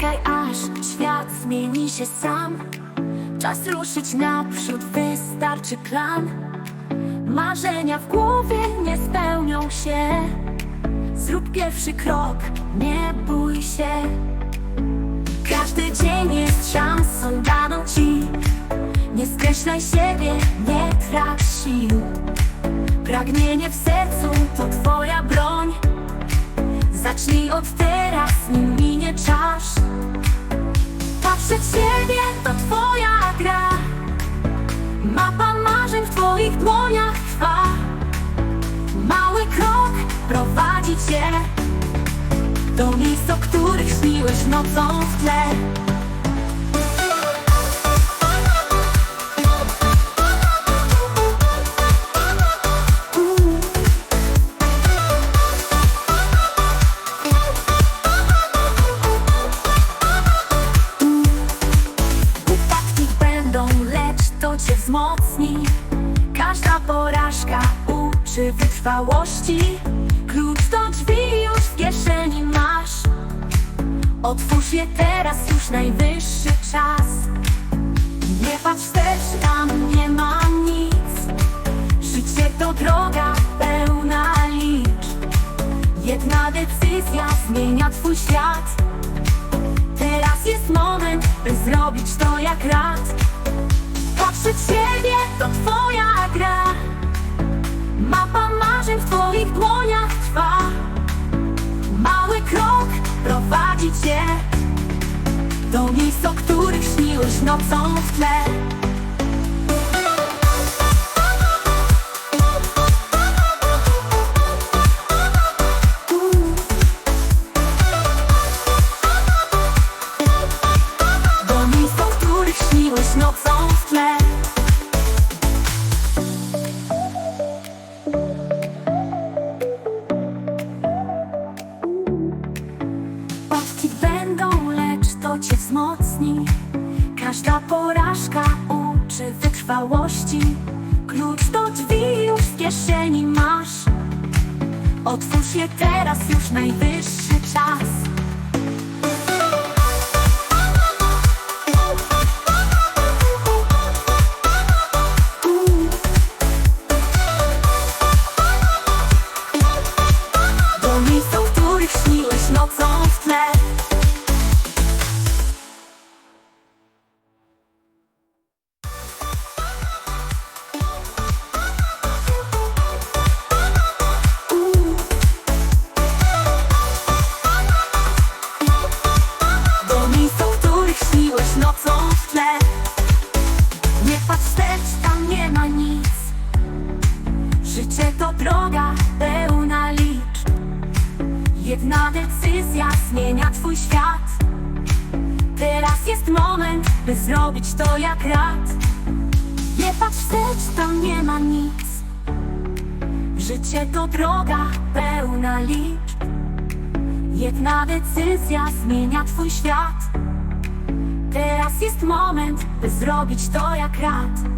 czekaj aż świat zmieni się sam. Czas ruszyć naprzód, wystarczy plan. Marzenia w głowie nie spełnią się. Zrób pierwszy krok, nie bój się. Każdy dzień jest szansą daną ci. Nie skreślaj siebie, nie trać sił. Pragnienie w sercu to broń Zacznij od teraz, nim minie czas. Patrzę w siebie, to twoja gra. Mapa marzeń w twoich dłoniach trwa. Mały krok prowadzi cię Do miejsc, o których śniłeś nocą w tle wzmocni. Każda porażka uczy wytrwałości. Klucz do drzwi już w kieszeni masz. Otwórz je teraz, już najwyższy czas. Nie patrz wstecz, tam nie ma nic. Życie to droga pełna licz Jedna decyzja zmienia twój świat. Teraz jest moment, by zrobić to jak rad Patrzeć w siebie, to twoja gra. Mapa marzeń w twoich dłoniach trwa. Mały krok prowadzi cię Do miejsc, o których śniłeś nocą w tle to cię wzmocni. Każda porażka uczy wytrwałości. Klucz do drzwi już w kieszeni masz. Otwórz je teraz, już najwyższy czas Życie to droga pełna licz Jedna decyzja zmienia twój świat. Teraz jest moment, by zrobić to jak rad. Nie patrz wstecz, tam nie ma nic. Życie to droga pełna licz Jedna decyzja zmienia twój świat. Teraz jest moment, by zrobić to jak rad